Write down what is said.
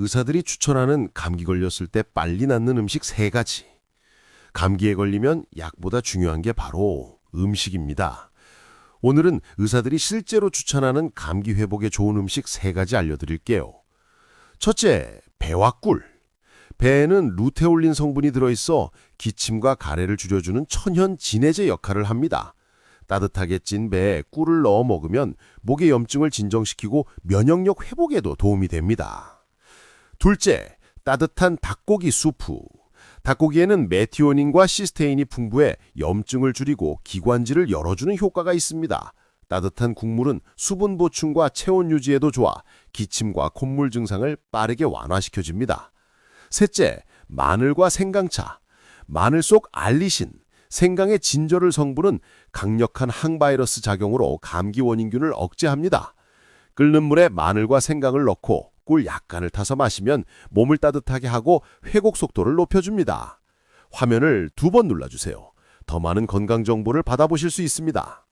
의사들이 추천하는 감기 걸렸을 때 빨리 낫는 음식 세 가지 감기에 걸리면 약보다 중요한 게 바로 음식입니다. 오늘은 의사들이 실제로 추천하는 감기 회복에 좋은 음식 세 가지 알려드릴게요. 첫째, 배와 꿀. 배에는 루테올린 성분이 들어있어 기침과 가래를 줄여주는 천연 진해제 역할을 합니다. 따뜻하게 찐 배에 꿀을 넣어 먹으면 목의 염증을 진정시키고 면역력 회복에도 도움이 됩니다. 둘째, 따뜻한 닭고기 수프. 닭고기에는 메티오닌과 시스테인이 풍부해 염증을 줄이고 기관지를 열어주는 효과가 있습니다. 따뜻한 국물은 수분 보충과 체온 유지에도 좋아 기침과 콧물 증상을 빠르게 완화시켜줍니다. 셋째, 마늘과 생강차. 마늘 속 알리신, 생강의 진저를 성분은 강력한 항바이러스 작용으로 감기 원인균을 억제합니다. 끓는 물에 마늘과 생강을 넣고 꿀 약간을 타서 마시면 몸을 따뜻하게 하고 회복 속도를 높여줍니다. 화면을 두 번 눌러주세요. 더 많은 건강 정보를 받아보실 수 있습니다.